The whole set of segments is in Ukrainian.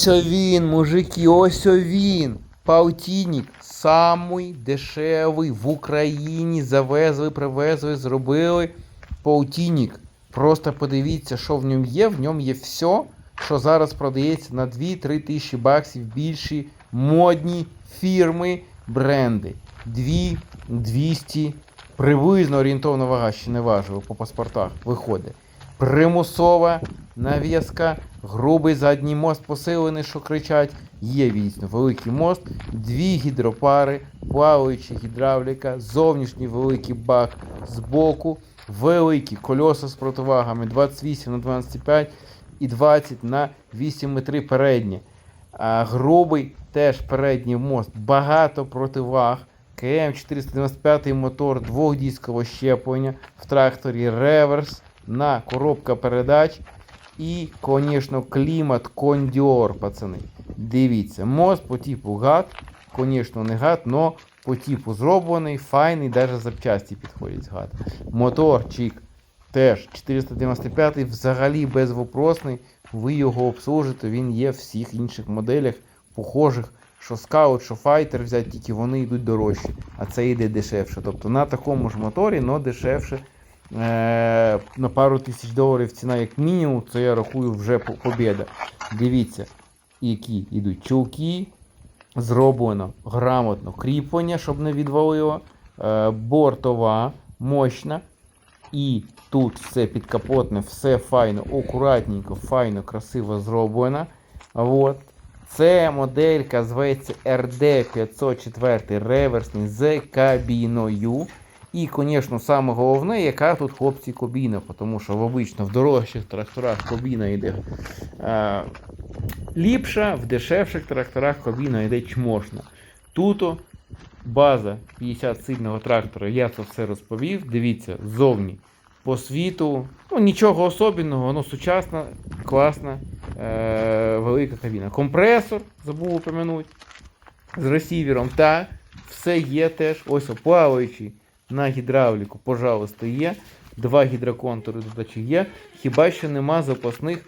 Ось він, мужики, ось він. Паутінік самий дешевий в Україні. Завезли, привезли, зробили. Паутінік. Просто подивіться, що в ньому є. В ньому є все, що зараз продається на 2-3 тисячі баксів більші модні фірми, бренди. 200 приблизно орієнтовна вага, ще не важливо, по паспортах виходить. Примусова навіска, грубий задній мост посилений, що кричать. Є дійсно великий мост, дві гідропари, плаваюча гідравліка, зовнішній великий бак збоку, великі кольоса з противагами 28 на 25 і 20 на 8,3 переднє. А, грубий теж передній мост, багато противаг. КМ 495 мотор, двохдіскове щеплення в тракторі реверс на коробка передач. І, звісно, клімат кондіор, пацани. Дивіться, мост по типу гад, звісно, не гад, но по типу зроблений, файний, навіть запчасті підходять з гад. Мотор чик теж 495 взагалі безвопросний. Ви його обслужите, він є в всіх інших моделях, похожих, що скаут, що файтер взяти, тільки вони йдуть дорожчі, а це йде дешевше. Тобто на такому ж моторі, але дешевше. Е, на пару тисяч доларів ціна як мінімум, це я рахую вже по- побєда. Дивіться, які йдуть чулки, зроблено грамотно кріплення, щоб не відвалило. Е, бортова, мощна. І тут все підкапотне, все файно, акуратненько, файно, красиво зроблено. Вот. Це моделька зветься RD504 реверсний з кабіною. І, звісно, саме головне, яка тут хлопці кабіна, тому що в обично в дорожчих тракторах кабіна йде е, ліпша, в дешевших тракторах кабіна йде чмошна. Тут база 50 сильного трактора, я це все розповів. Дивіться, ззовні по світу. Ну, нічого особливого, ну сучасна, класна, е, велика кабіна. Компресор, забув упомянути, з ресівером. Та все є теж. Ось плаваючий на гідравліку, пожалуйста, є. Два гідроконтури додачі є. Хіба що нема запасних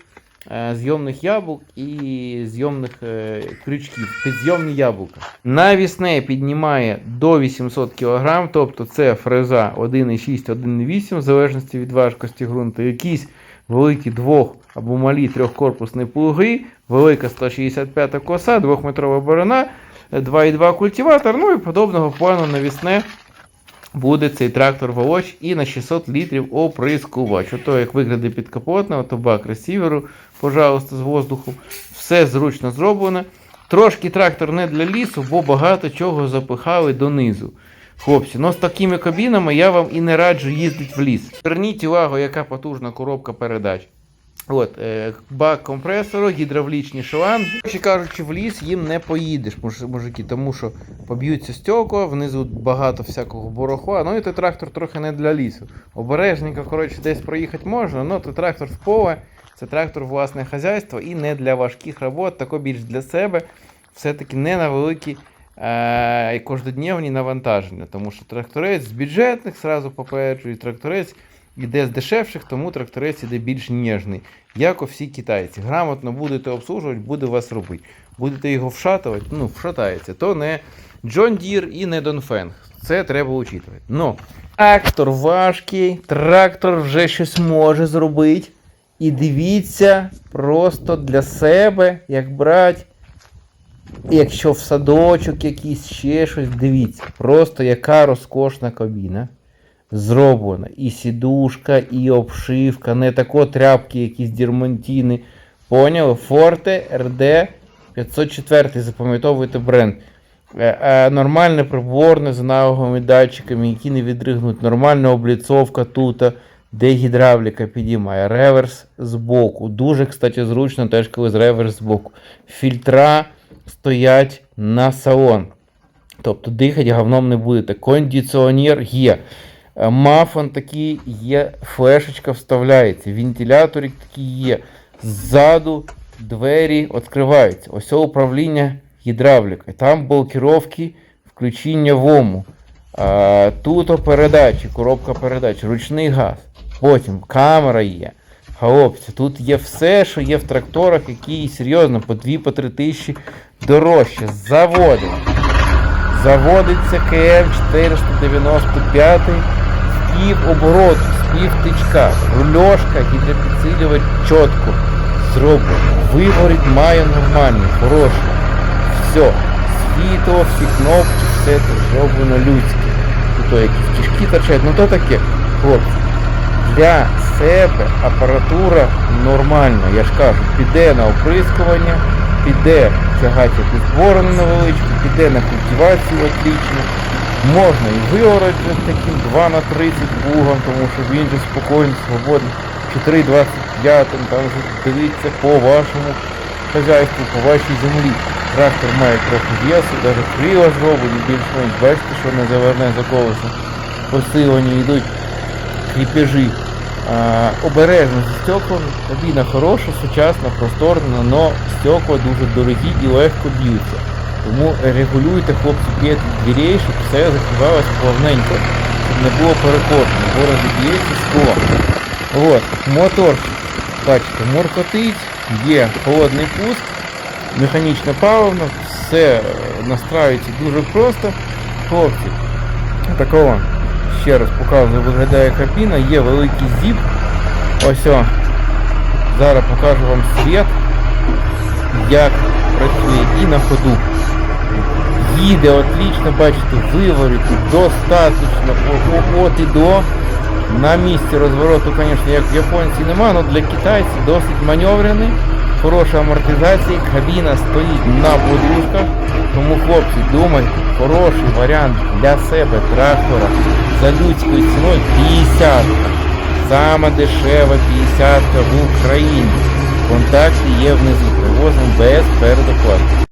е, зйомних яблук і зйомних е, крючків. Підзйомні яблука. Навісне піднімає до 800 кг, тобто це фреза 1,6-1,8 в залежності від важкості ґрунту. Якісь великі двох або малі трьохкорпусні плуги, велика 165 коса, 2-метрова борона, 2,2 культиватор, ну і подобного плану навісне буде цей трактор волоч і на 600 літрів оприскувач. Ото як виглядає підкапотно, ото бак ресіверу, пожалуйста, з воздуху. Все зручно зроблено. Трошки трактор не для лісу, бо багато чого запихали донизу. Хлопці, ну з такими кабінами я вам і не раджу їздити в ліс. Зверніть увагу, яка потужна коробка передач. От, е, бак компресору, гідравлічні шланги. Коротше кажучи, в ліс їм не поїдеш, мужики, тому що поб'ються стекла, внизу багато всякого борохла. Ну і той трактор трохи не для лісу. Обережненько, коротше, десь проїхати можна, але той трактор в поле, це трактор власне хазяйство і не для важких робот, тако більш для себе. Все-таки не на великі е- кожнодневні навантаження. Тому що тракторець з бюджетних, сразу попереджую, тракторець іде з дешевших, тому тракторець іде більш ніжний. Як у всі китайці. Грамотно будете обслужувати, буде вас робити. Будете його вшатувати, ну, вшатається. То не Джон Дір і не Донфенг. Це треба учитувати. Ну, трактор важкий, трактор вже щось може зробити. І дивіться, просто для себе, як брати, якщо в садочок якийсь ще щось, дивіться. Просто яка розкошна кабіна зроблена. І сідушка, і обшивка, не тако тряпки, якісь дірмантіни. Поняли? Форте РД 504, запам'ятовуйте бренд. Е, е, Нормальне приборне з аналоговими датчиками, які не відригнуть. Нормальна обліцовка тут, де гідравліка підіймає. Реверс з боку. Дуже, кстати, зручно теж, коли з реверс з боку. Фільтра стоять на салон. Тобто дихати говном не будете. Кондиціонер є. Е, Мафон такий є, флешечка вставляється, вентиляторик такий є. Ззаду двері відкриваються. Ось це управління гідравлікою. Там блокировки включення вому. А, тут передачі, коробка передач, ручний газ. Потім камера є, Хлопці, тут є все, що є в тракторах, які серйозно по 2-3 тисячі дорожче. Заводить. Заводиться КМ 495 з пів обороту, з пів тичка. Рульошка, гідропідсилювач чітко зроблено. Виворіт має нормальний, хороший. Все. Світло, всі кнопки, все це зроблено людське. Тут якісь кишки торчать, ну то таке, хлопці. Для себе апаратура нормальна, я ж кажу, піде на оприскування, піде тягати якусь борону невеличку, піде на культивацію отлично. Можна і виорати таким 2 на 30 плугом, тому що він же спокійно, свободно, чи 3,25, там вже дивиться по вашому хазяйству, по вашій землі. Трактор має трохи весу, навіть крила зроблені, більш-менш бачите, що не заверне за колесо. Посилені йдуть кріпежі. А, обережно зі стеклами, кабіна хороша, сучасна, просторна, але стекла дуже дорогі і легко б'ються. Тому регулюйте, хлопці, п'єте дверей, щоб все закривалось плавненько, щоб не було перекошено, бо розіб'ється скло. От, моторчик. Бачите, моркотить, є холодний пуск, механічне паливно, все е, настраюється дуже просто. Хлопці, такого ще раз показую, виглядає кабіна, є великий зіп. Ось о. Зараз покажу вам світ, як працює і на ходу. Їде отлично, бачите, виворіти достаточно о- о- от і до. На місці розвороту, звісно, як в японці нема, але для китайців досить маневрений, хороша амортизація, кабіна стоїть на подушках. Тому хлопці, думайте, хороший варіант для себе трактора за людською ціною 50. Саме дешева 50 в Україні. Контакти є внизу. Привозимо без передоплати.